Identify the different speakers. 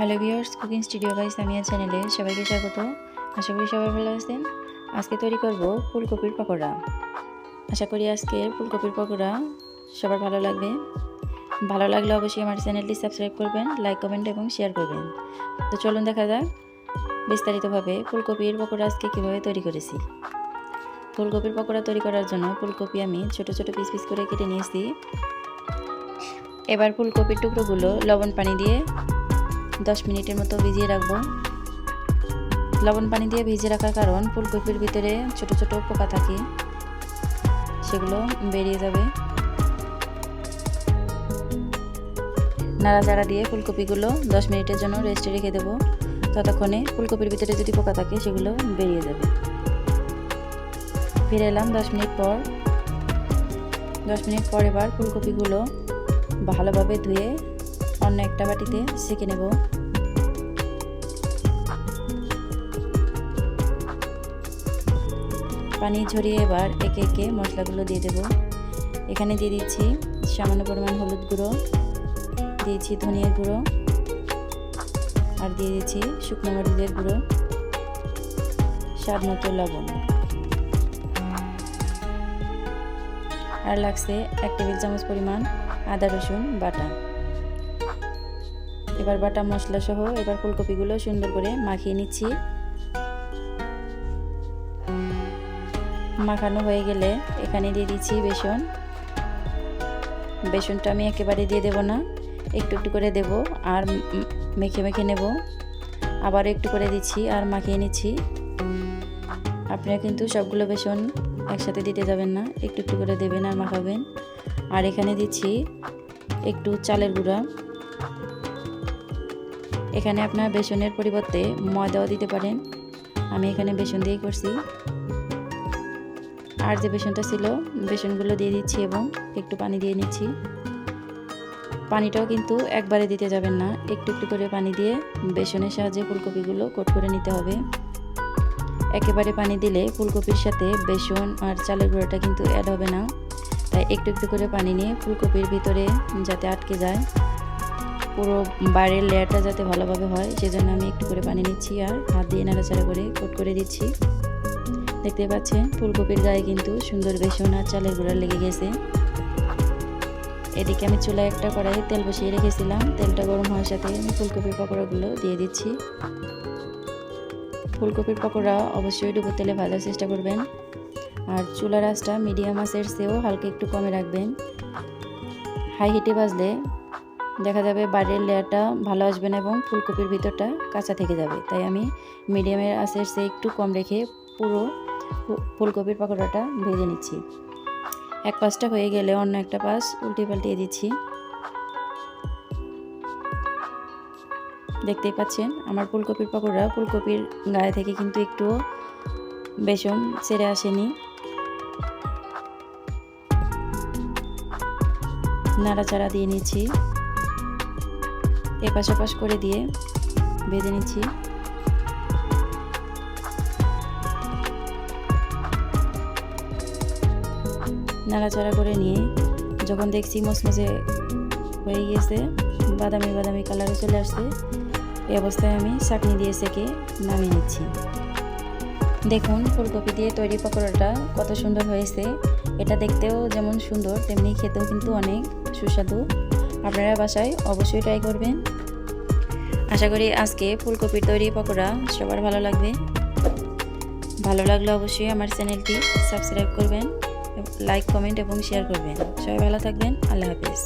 Speaker 1: Hello viewers cooking studio by Samia চ্যানেলে, সবাইকে স্বাগত। আশা করি সবাই ভালো আছেন। আজকে তৈরি করব ফুলকপির পকোড়া। আশা করি আজকে ফুলকপির পকোড়া সবার ভালো লাগবে। ভালো লাগলে অবশ্যই আমার চ্যানেলটি সাবস্ক্রাইব করবেন, লাইক, কমেন্ট এবং শেয়ার করবেন। তো চলুন দেখা যাক বিস্তারিতভাবে ফুলকপির পকোড়া আজকে কীভাবে তৈরি করেছি। ফুলকপির পকোড়া তৈরি করার জন্য ফুলকপি আমি ছোট ছোট পিস পিস করে কেটে নিয়েছি। এবার ফুলকপির টুকরোগুলো লবণ পানি দিয়ে দশ মিনিটের মতো ভিজিয়ে রাখব। লবণ পানি দিয়ে ভিজিয়ে রাখার কারণ ফুলকপির ভিতরে ছোট ছোট পোকা থাকে, সেগুলো বেরিয়ে যাবে। নাড়াচাড়া দিয়ে ফুলকপিগুলো দশ মিনিটের জন্য রেস্টে রেখে দেবো। ততক্ষণে ফুলকপির ভিতরে যদি পোকা থাকে, সেগুলো বেরিয়ে যাবে। ফিরে এলাম দশ মিনিট পর। দশ মিনিট পর এবার ফুলকপিগুলো ভালোভাবে ধুয়ে অন্য একটা বাটিতে সেঁকে নেব। পানি ঝরিয়ে এবার একে একে মশলাগুলো দিয়ে দেব। এখানে দিয়ে দিচ্ছি সামান্য পরিমাণ হলুদ গুঁড়ো দিয়েছি ধনিয়ার গুঁড়ো, আর দিয়ে দিচ্ছি শুকনো মরিচের গুঁড়ো, স্বাদ মতো লবণ। আর লাগছে এক টেবিল চামচ পরিমাণ আদা রসুন বাটা। এবার বাটা মশলা সহ এবার ফুলকপিগুলো সুন্দর করে মাখিয়ে নিচ্ছি। মাখানো হয়ে গেলে এখানে দিয়ে দিচ্ছি বেসন। বেসনটা আমি একেবারে দিয়ে দেব না, একটু একটু করে দেব আর মেখে মেখে নেব। আবার একটু করে দিচ্ছি আর মাখিয়ে নিচ্ছি। আপনারা কিন্তু সবগুলো বেসন একসাথে দিতে যাবেন না, একটু একটু করে দেবেন আর মাখাবেন। আর এখানে দিচ্ছি একটু চালের গুঁড়া। এখানে আপনার বেসনের পরিবর্তে ময়দাও দিতে পারেন। আমি এখানে বেসন দিয়ে করছি। আর যে বেসনটা ছিল, বেসনগুলো দিয়ে দিচ্ছি এবং একটু পানি দিয়ে নিচ্ছি। পানিটাও কিন্তু একবারে দিতে যাবেন না। একটু একটু করে পানি দিয়ে বেসনের সাহায্যে ফুলকপিগুলো কোট করে নিতে হবে। একেবারে পানি দিলে ফুলকপির সাথে বেসন আর চালের গুঁড়োটা কিন্তু অ্যাড হবে না। তাই একটু একটু করে পানি নিয়ে ফুলকপির ভিতরে যাতে আটকে যায় পুরো বাইরের লেয়ারটা যাতে ভালোভাবে হয় সেজন্য আমি একটু করে পানি নিচ্ছি আর হাত দিয়ে নাড়াচাড়া করে কোট করে দিচ্ছি। দেখতে পাচ্ছেন ফুলকপির গায়ে কিন্তু সুন্দর বেসন আর চালের গুঁড়া লেগে গেছে। এদিকে আমি চুলায় একটা কড়াইয়ে তেল বসিয়ে রেখেছিলাম। তেলটা গরম হওয়ার সাথে আমি ফুলকপির পকোড়াগুলো দিয়ে দিচ্ছি। ফুলকপির পকোড়া অবশ্যই ডুবো তেলে ভাজার চেষ্টা করবেন। আর চুলার আঁচটা মিডিয়াম আঁচের চেয়েও হালকা একটু কমে রাখবেন। হাই হিটে ভাজলে দেখা যাবে বাইরের লেয়ারটা ভালো আসবে না এবং ফুলকপির ভিতরটা কাঁচা থেকে যাবে। তাই আমি মিডিয়ামের আঁচের চেয়ে একটু কম রেখে পুরো ফুলকপির পাকোড়াটা ভেজে নিচ্ছি। এক পাশটা হয়ে গেলে অন্য একটা পাশ উল্টে পাল্টিয়ে দিচ্ছি। দেখতেই পাচ্ছেন, আমার ফুলকপির পাকোড়া ফুলকপির গায়ে থেকে কিন্তু একটু বেসন ছেড়ে আসেনি। নাড়াচাড়া দিয়ে নিচ্ছি। এপাশ ওপাশ করে দিয়ে ভেজে নিচ্ছি। নাড়াচাড়া করে নিয়ে যখন দেখছি মচমচে হয়ে গিয়েছে, বাদামি বাদামি কালারে চলে আসছে, এই অবস্থায় আমি চাটনি দিয়ে সেকে নামিয়ে নিচ্ছি। দেখুন, ফুলকপি দিয়ে তৈরি পকোড়াটা কত সুন্দর হয়েছে। এটা দেখতেও যেমন সুন্দর, তেমনি খেতেও কিন্তু অনেক সুস্বাদু। আপনারা বাসায় অবশ্যই ট্রাই করবেন। আশা করি আজকে ফুলকপির তৈরি পকোড়া সবার ভালো লাগবে। ভালো লাগলে অবশ্যই আমার চ্যানেলটি সাবস্ক্রাইব করবেন লাইক কমেন্ট এবং শেয়ার করবেন। সবাই ভালো থাকবেন, আল্লাহ হাফিজ।